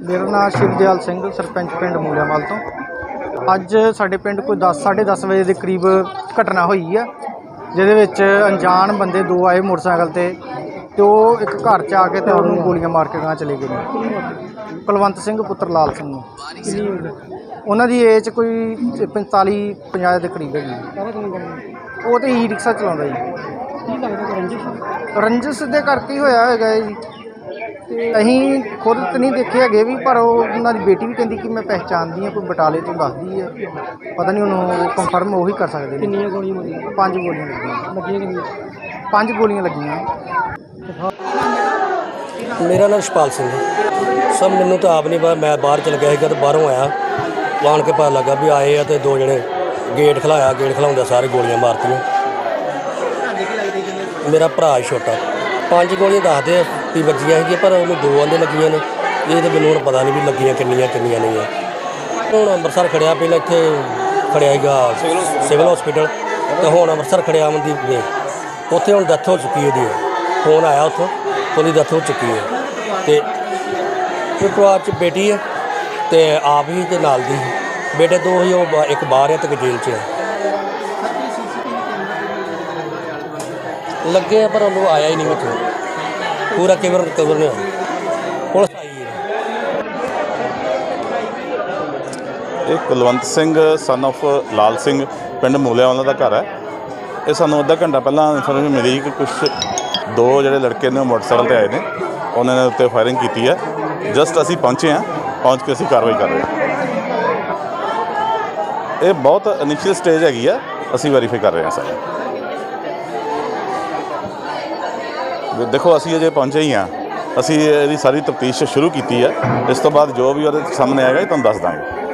ਮੇਰਾ ਨਾਮ ਸ਼ਿਵਦਿਆਲ ਸਿੰਘ, ਸਰਪੰਚ ਪਿੰਡ ਮੂਲਿਆਂਵਾਲ ਤੋਂ। ਅੱਜ ਸਾਡੇ ਪਿੰਡ ਕੋਈ 10 10:30 ਵਜੇ ਦੇ ਕਰੀਬ ਘਟਨਾ ਹੋਈ ਆ, ਜਿਹਦੇ ਵਿੱਚ ਅਣਜਾਣ ਬੰਦੇ ਦੋ ਆਏ ਮੋਟਰਸਾਈਕਲ ਤੇ ਤੇ ਉਹ ਇੱਕ ਘਰ 'ਚ ਆ ਕੇ ਤੇ ਉਹਨੂੰ ਗੋਲੀਆਂ ਮਾਰ ਕੇ ਗਾਂ ਚਲੇ ਗਏ ਨੇ। ਕੁਲਵੰਤ ਸਿੰਘ, ਪੁੱਤਰ ਲਾਲ ਸਿੰਘ। ਨੂੰ ਉਹਨਾਂ ਦੀ ਏਜ ਕੋਈ 45 50 ਦੇ ਕਰੀਬ ਹੈਗੀ ਉਹ ਤੇ ਈ ਰਿਕਸ਼ਾ ਚਲਾਉਂਦਾ ਜੀ। ਰੰਜਸ ਦੇ ਕਰਕੇ ਹੀ ਹੋਇਆ ਹੈਗਾ ਇਹ ਜੀ। ਤੇ ਅਸੀਂ ਖੁਦ ਤਾਂ ਨਹੀਂ ਦੇਖੇ ਹੈਗੇ ਵੀ ਪਰ ਉਹ ਉਹਨਾਂ ਦੀ ਬੇਟੀ ਵੀ ਕਹਿੰਦੀ ਕਿ ਮੈਂ ਪਹਿਚਾਣਦੀ ਹਾਂ ਕੋਈ ਬਟਾਲੇ ਤੋਂ ਦੱਸਦੀ ਹੈ। ਪਤਾ ਨਹੀਂ ਉਹਨੂੰ ਕੰਫਰਮ ਉਹੀ ਕਰ ਸਕਦੇ ਨੇ। ਕਿੰਨੀਆਂ ਗੋਲੀਆਂ ਮਾਰੀਆਂ? ਪੰਜ ਗੋਲੀਆਂ ਲੱਗੀਆਂ। ਲੱਗੀਆਂ ਕਿੰਨੀਆਂ? ਪੰਜ ਗੋਲੀਆਂ ਲੱਗੀਆਂ। ਮੇਰਾ ਨਾਮ ਸ਼ਪਾਲ ਸਿੰਘ ਹੈ। ਸਭ ਮੈਨੂੰ ਤਾਂ ਆਪ ਨਹੀਂ ਪਤਾ ਮੈਂ ਬਾਹਰ ਚਲ ਗਿਆ ਸੀਗਾ ਤੇ ਬਾਹਰੋਂ ਆਇਆ। ਆਣ ਕੇ ਪਤਾ ਲੱਗਾ ਵੀ ਆਏ ਆ ਤੇ ਦੋ ਜਣੇ ਗੇਟ ਖਲਾਇਆ ਗੇਟ ਖਲਾਉਂਦੇ ਸਾਰੇ ਗੋਲੀਆਂ ਮਾਰਤੀਆਂ। ਮੇਰਾ ਭਰਾ ਛੋਟਾ। ਪੰਜ ਗੋਲੀਆਂ ਦੱਸਦੇ ਆ। ਵੀ ਵੱਜੀਆਂ ਸੀਗੀਆਂ ਪਰ ਉਹਨੂੰ ਦੋ ਆਂਦੇ ਲੱਗੀਆਂ ਨੇ। ਇਹ ਤੇ ਮੈਨੂੰ ਹੁਣ ਪਤਾ ਨਹੀਂ ਵੀ ਲੱਗੀਆਂ ਕਿੰਨੀਆਂ ਕਿੰਨੀਆਂ ਨਹੀਂ ਆ। ਹੁਣ ਅੰਮ੍ਰਿਤਸਰ ਖੜਿਆ ਪਹਿਲਾਂ ਇੱਥੇ ਖੜਿਆ ਸੀਗਾ ਸਿਵਲ ਹਸਪੀਟਲ ਤੇ ਹੁਣ ਅੰਮ੍ਰਿਤਸਰ ਖੜਿਆ ਅਮਨਦੀਪ ਦੇ ਉੱਥੇ ਹੁਣ ਡੈਥ ਹੋ ਚੁੱਕੀ ਉਹਦੀ। ਫੋਨ ਆਇਆ ਉੱਥੋਂ ਉਹਦੀ ਡੈਥ ਹੋ ਚੁੱਕੀ ਹੈ। ਤੇ ਇੱਕ ਪਰਿਵਾਰ ਚ ਬੇਟੀ ਹੈ ਤੇ ਆਪ ਹੀ ਤੇ ਨਾਲ ਦੀ। ਬੇਟੇ ਦੋ ਹੀ ਉਹ ਇੱਕ ਬਾਹਰ ਹੈ ਤੇ ਇੱਕ ਜੇਲ੍ਹ 'ਚ ਹੈ ਲੱਗੇ ਪਰ ਉਹਨੂੰ ਆਇਆ ਹੀ ਨਹੀਂ ਵਿੱਚ ਪੂਰਾ ਕਵਰ ਕਵਰ ਨਹੀਂ ਹੋਇਆ ਪੁਲਿਸ ਆਈ ਹੈ। ਇਹ ਕੁਲਵੰਤ ਸਿੰਘ ਸਨ of ਲਾਲ ਸਿੰਘ, ਪਿੰਡ ਮੂਲਿਆਂਵਾਲਾ ਦਾ ਘਰ ਹੈ। ਇਹ ਸਾਨੂੰ ਅੱਧਾ ਘੰਟਾ ਪਹਿਲਾਂ ਇਨਫੋਰਮੇਸ਼ਨ ਮਿਲੀ ਕਿ ਕੁਝ ਦੋ ਜਿਹੜੇ ਲੜਕੇ ਨੇ ਉਹ ਮੋਟਰਸਾਈਕਲ ਤੇ ਆਏ ਨੇ। ਉਹਨਾਂ ਨੇ ਉੱਤੇ ਫਾਇਰਿੰਗ ਕੀਤੀ ਹੈ। ਜਸਟ ਅਸੀਂ ਪਹੁੰਚੇ ਹਾਂ, ਪਹੁੰਚ ਕੇ ਅਸੀਂ ਕਾਰਵਾਈ ਕਰ ਰਹੇ ਹਾਂ। ਇਹ ਬਹੁਤ ਇਨੀਸ਼ੀਅਲ ਸਟੇਜ ਹੈਗੀ ਆ। ਅਸੀਂ ਵੈਰੀਫਾਈ ਕਰ ਰਹੇ ਹਾਂ ਸਾਰੇ। ਦੇਖੋ, ਅਸੀਂ ਅਜੇ ਪਹੁੰਚੇ ਹੀ ਹਾਂ। ਅਸੀਂ ਇਹਦੀ ਸਾਰੀ ਤਫਤੀਸ਼ ਸ਼ੁਰੂ ਕੀਤੀ ਹੈ। ਇਸ ਤੋਂ ਬਾਅਦ ਜੋ ਵੀ ਉਹਦੇ ਸਾਹਮਣੇ ਆਏਗਾ, ਇਹ ਤੁਹਾਨੂੰ ਦੱਸ ਦਾਂਗੇ।